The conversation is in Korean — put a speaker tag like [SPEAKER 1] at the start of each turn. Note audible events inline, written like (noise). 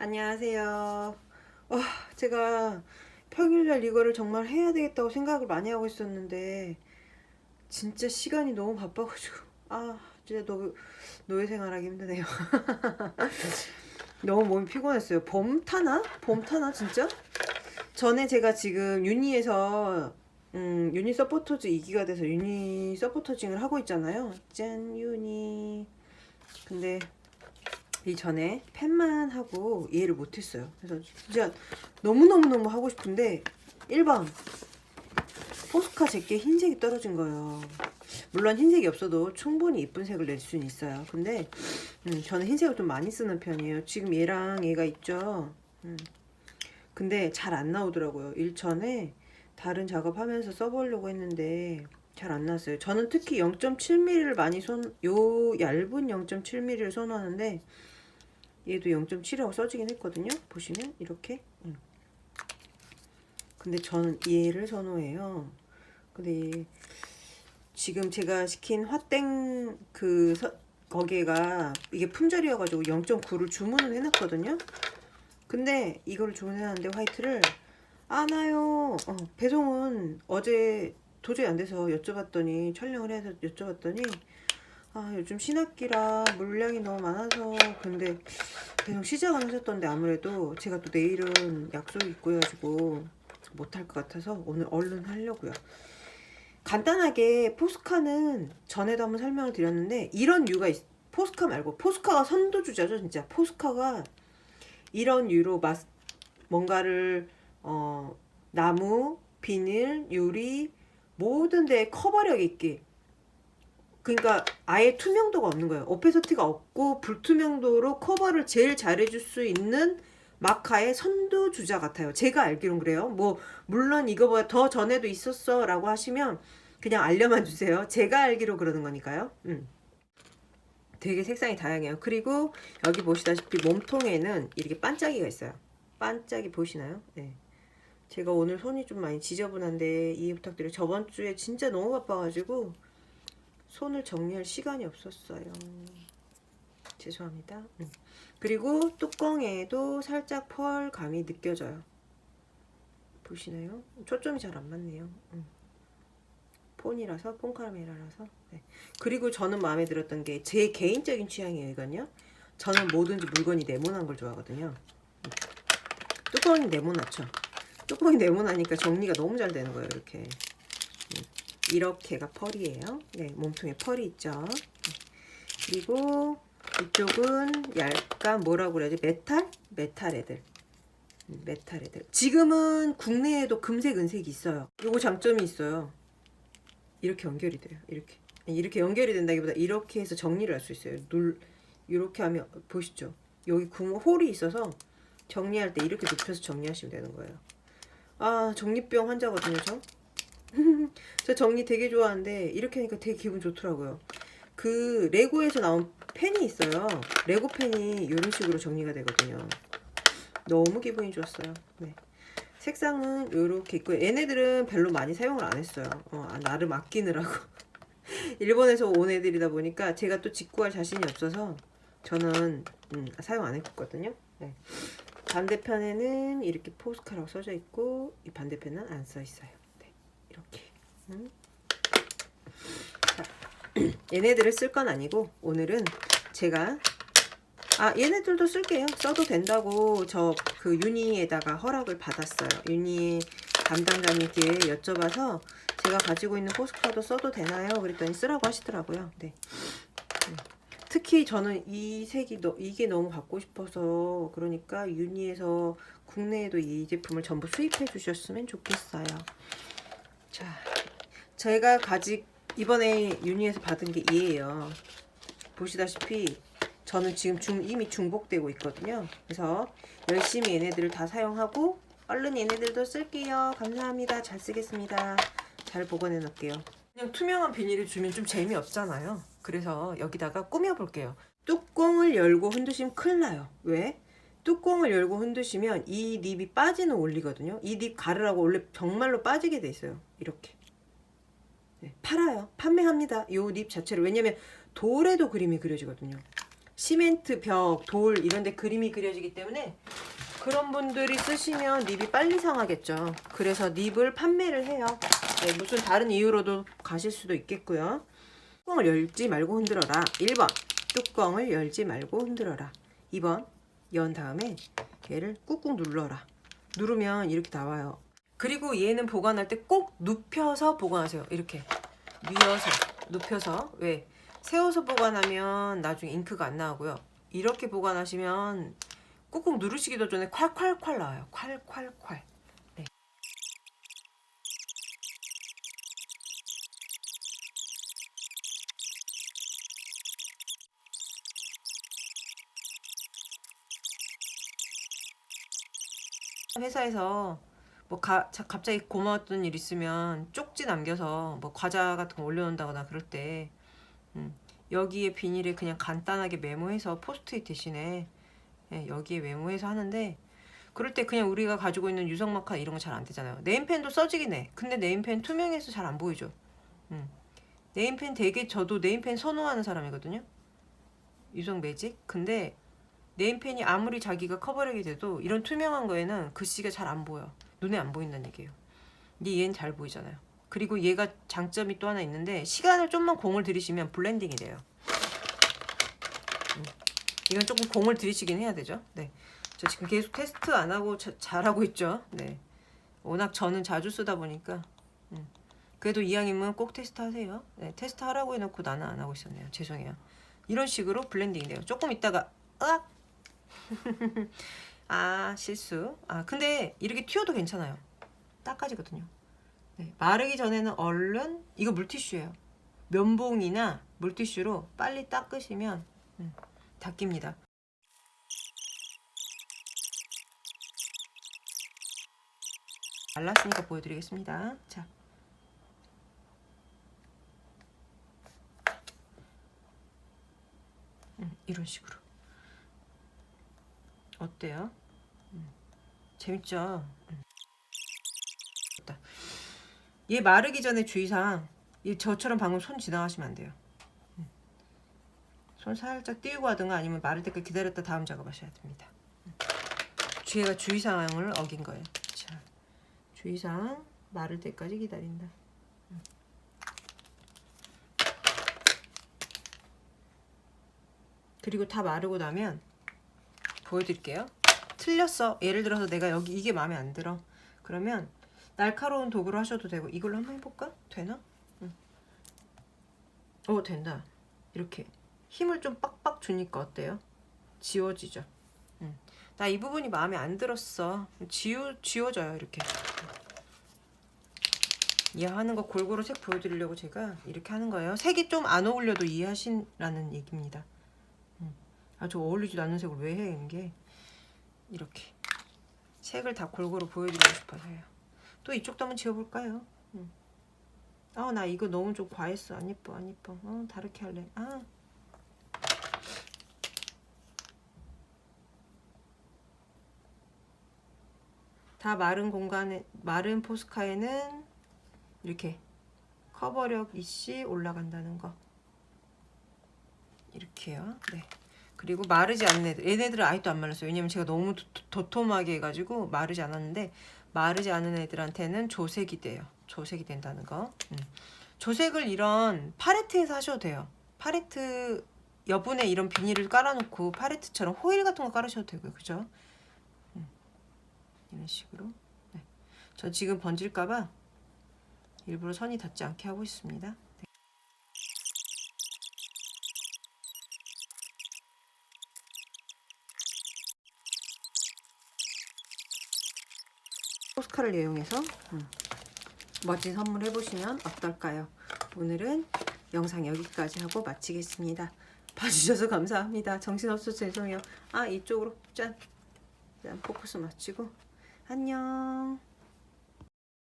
[SPEAKER 1] 안녕하세요. 와, 제가 평일날 이거를 정말 해야 되겠다고 생각을 많이 하고 있었는데 진짜 시간이 너무 바빠가지고 아 진짜 노, 노예 생활하기 힘드네요. (laughs) 너무 몸이 피곤했어요. 봄 타나? 봄 타나 진짜? 전에 제가 지금 유니에서 음, 유니 서포터즈 2기가 돼서 유니 서포터징을 하고 있잖아요. 짠 유니. 근데 이전에 펜만 하고 이해를 못했어요. 그래서 진짜 너무너무너무 하고 싶은데 1번 포스카 제게 흰색이 떨어진 거예요. 물론 흰색이 없어도 충분히 예쁜 색을 낼 수는 있어요. 근데 음, 저는 흰색을 좀 많이 쓰는 편이에요. 지금 얘랑 얘가 있죠. 음. 근데 잘 안 나오더라고요. 일전에 다른 작업하면서 써보려고 했는데 잘안 나왔어요. 저는 특히 0.7mm를 많이 손, 요 얇은 0.7mm를 선호하는데 얘도 0.7이라고 써지긴 했거든요. 보시면 이렇게. 음. 근데 저는 얘를 선호해요. 근데 지금 제가 시킨 화땡 그 서, 거기가 이게 품절이어가지고 0.9를 주문을 해놨거든요. 근데 이거를 주문해놨는데 화이트를 안 와요. 어, 배송은 어제 도저히 안 돼서 여쭤봤더니 촬영을 해서 여쭤봤더니 아 요즘 신학기라 물량이 너무 많아서 근데 배송 시작은 하셨던데 아무래도 제가 또 내일은 약속이 있고 해가지고 못할 것 같아서 오늘 얼른 하려고요. 간단하게 포스카는 전에도 한번 설명을 드렸는데 이런 류가 있, 포스카 말고 포스카가 선두주자죠 진짜 포스카가 이런 유로 마스, 뭔가를 어, 나무, 비닐, 유리 모든 데에 커버력 있게 그러니까 아예 투명도가 없는 거예요. 오페서티가 없고 불투명도로 커버를 제일 잘해줄 수 있는 마카의 선두주자 같아요. 제가 알기론 그래요. 뭐 물론 이거보다 더 전에도 있었어 라고 하시면 그냥 알려만 주세요. 제가 알기로 그러는 거니까요. 음. 되게 색상이 다양해요. 그리고 여기 보시다시피 몸통에는 이렇게 반짝이가 있어요. 반짝이 보이시나요? 네. 제가 오늘 손이 좀 많이 지저분한데 이해 부탁드려요. 저번 주에 진짜 너무 바빠가지고 손을 정리할 시간이 없었어요. 죄송합니다. 음. 그리고 뚜껑에도 살짝 펄감이 느껴져요. 보시나요? 초점이 잘 안 맞네요. 음. 폰이라서 폰 카메라라서. 네. 그리고 저는 마음에 들었던 게 제 개인적인 취향이에요, 이건요. 저는 뭐든지 물건이 네모난 걸 좋아하거든요. 음. 뚜껑이 네모나죠. 뚜껑이 네모나니까 정리가 너무 잘 되는 거예요, 이렇게. 음. 이렇게가 펄이에요. 네, 몸통에 펄이 있죠. 네. 그리고 이쪽은 약간 뭐라고 그래야지? 메탈? 메탈 애들. 음, 메탈 애들. 지금은 국내에도 금색, 은색이 있어요. 요거 장점이 있어요. 이렇게 연결이 돼요. 이렇게. 이렇게 연결이 된다기보다 이렇게 해서 정리를 할 수 있어요. 눌 이렇게 하면 보시죠. 여기 구멍 홀이 있어서 정리할 때 이렇게 눕혀서 정리하시면 되는 거예요. 아 정리병 환자거든요 저. (laughs) 저 정리 되게 좋아하는데 이렇게 하니까 되게 기분 좋더라고요. 그 레고에서 나온 펜이 있어요. 레고 펜이 이런 식으로 정리가 되거든요. 너무 기분이 좋았어요. 네. 색상은 이렇게 있고 얘네들은 별로 많이 사용을 안 했어요. 어, 아, 나름 아끼느라고. (laughs) 일본에서 온 애들이다 보니까 제가 또 직구할 자신이 없어서 저는 음, 사용 안 했거든요. 네. 반대편에는 이렇게 포스카라고 써져 있고 이 반대편은 안 써 있어요. 네. 이렇게. 음. 자, (clears throat) 얘네들을 쓸 건 아니고 오늘은 제가 아 얘네들도 쓸게요. 써도 된다고 저 그 유니에다가 허락을 받았어요. 유니 담당자님께 여쭤봐서 제가 가지고 있는 포스카도 써도 되나요? 그랬더니 쓰라고 하시더라고요. 네. 음. 특히 저는 이 색이 너, 이게 너무 갖고 싶어서 그러니까 유니에서 국내에도 이 제품을 전부 수입해 주셨으면 좋겠어요. 자, 제가 가지 이번에 유니에서 받은 게 얘예요. 보시다시피 저는 지금 중, 이미 중복되고 있거든요. 그래서 열심히 얘네들을 다 사용하고 얼른 얘네들도 쓸게요. 감사합니다. 잘 쓰겠습니다. 잘 보관해 놓을게요. 그냥 투명한 비닐을 주면 좀 재미없잖아요. 그래서 여기다가 꾸며볼게요. 뚜껑을 열고 흔드시면 큰일 나요. 왜? 뚜껑을 열고 흔드시면 이 립이 빠지는 원리거든요. 이 립 가르라고 원래 정말로 빠지게 돼 있어요. 이렇게. 네, 팔아요. 판매합니다. 이립 자체를. 왜냐면 돌에도 그림이 그려지거든요. 시멘트 벽, 돌 이런 데 그림이 그려지기 때문에 그런 분들이 쓰시면 립이 빨리 상하겠죠. 그래서 립을 판매를 해요. 네, 무슨 다른 이유로도 가실 수도 있겠고요. 뚜껑을 열지 말고 흔들어라. 1번 뚜껑을 열지 말고 흔들어라. 2번 연 다음에 얘를 꾹꾹 눌러라. 누르면 이렇게 나와요. 그리고 얘는 보관할 때 꼭 눕혀서 보관하세요. 이렇게 뉘어서 눕혀서 왜 세워서 보관하면 나중에 잉크가 안 나오고요. 이렇게 보관하시면 꾹꾹 누르시기도 전에 콸콸콸 나와요. 콸콸콸. 네. 회사에서 뭐 가, 자- 갑자기 고마웠던 일 있으면 쪽지 남겨서 뭐 과자 같은 거 올려놓는다거나 그럴 때 음, 여기에 비닐에 그냥 간단하게 메모해서 포스트잇 대신에 예, 여기에 메모해서 하는데 그럴 때 그냥 우리가 가지고 있는 유성 마카 이런 거 잘 안 되잖아요. 네임펜도 써지긴 해. 근데 네임펜 투명해서 잘 안 보이죠. 음. 네임펜 되게 저도 네임펜 선호하는 사람이거든요. 유성 매직. 근데 네임펜이 아무리 자기가 커버력이 돼도 이런 투명한 거에는 글씨가 잘 안 보여. 눈에 안 보인다는 얘기예요. 근데 얘는 잘 보이잖아요. 그리고 얘가 장점이 또 하나 있는데 시간을 좀만 공을 들이시면 블렌딩이 돼요. 음. 이건 조금 공을 들이시긴 해야 되죠. 네. 저 지금 계속 테스트 안 하고 자- 잘하고 있죠. 네. 워낙 저는 자주 쓰다 보니까. 음. 그래도 이왕이면 꼭 테스트 하세요. 네, 테스트 하라고 해놓고 나는 안 하고 있었네요. 죄송해요. 이런 식으로 블렌딩이 돼요. 조금 있다가 으악! (laughs) 아 실수. 아 근데 이렇게 튀어도 괜찮아요. 닦아지거든요. 네, 마르기 전에는 얼른 이거 물티슈예요. 면봉이나 물티슈로 빨리 닦으시면 음, 닦입니다. 말랐으니까 보여드리겠습니다. 자. 음, 이런 식으로. 어때요? 음, 재밌죠? 음. 얘 마르기 전에 주의사항. 얘 저처럼 방금 손 지나가시면 안 돼요. 음. 손 살짝 띄우고 하든가 아니면 마를 때까지 기다렸다 다음 작업하셔야 됩니다. 음. 주의가 주의사항을 어긴 거예요. 자, 주의사항 마를 때까지 기다린다. 음. 그리고 다 마르고 나면 보여드릴게요. 틀렸어. 예를 들어서 내가 여기 이게 마음에 안 들어. 그러면 날카로운 도구로 하셔도 되고 이걸로 한번 해볼까? 되나? 응. 오 된다. 이렇게 힘을 좀 빡빡 주니까 어때요? 지워지죠. 응. 나이 부분이 마음에 안 들었어. 지워 지워져요 이렇게. 이해하는 거 골고루 색 보여드리려고 제가 이렇게 하는 거예요. 색이 좀 안 어울려도 이해하신라는 얘기입니다. 아주 어울리지도 않는 색을 왜 해? 이게 이렇게 색을 다 골고루 보여드리고 싶어서요. 또 이쪽도 한번 지워볼까요? 응. 아, 나 이거 너무 좀 과했어. 안 예뻐, 안 예뻐. 어, 다르게 할래. 아. 다 마른 공간에 마른 포스카에는 이렇게 커버력 이씨 올라간다는 거 이렇게요. 네. 그리고 마르지 않는 애들 얘네들은 아직도 안 말랐어요 왜냐면 제가 너무 도, 도톰하게 해가지고 마르지 않았는데 마르지 않은 애들한테는 조색이 돼요 조색이 된다는 거 음. 조색을 이런 팔레트에서 하셔도 돼요 팔레트 여분에 이런 비닐을 깔아놓고 팔레트처럼 호일 같은 거 깔으셔도 되고요 그죠 음. 이런 식으로 네. 저 지금 번질까봐 일부러 선이 닿지 않게 하고 있습니다 포스카를 이용해서 음, 멋진 선물 해보시면 어떨까요? 오늘은 영상 여기까지 하고 마치겠습니다. 봐주셔서 감사합니다. 정신없어서 죄송해요. 아 이쪽으로 짠. 짠 포커스 맞추고 안녕.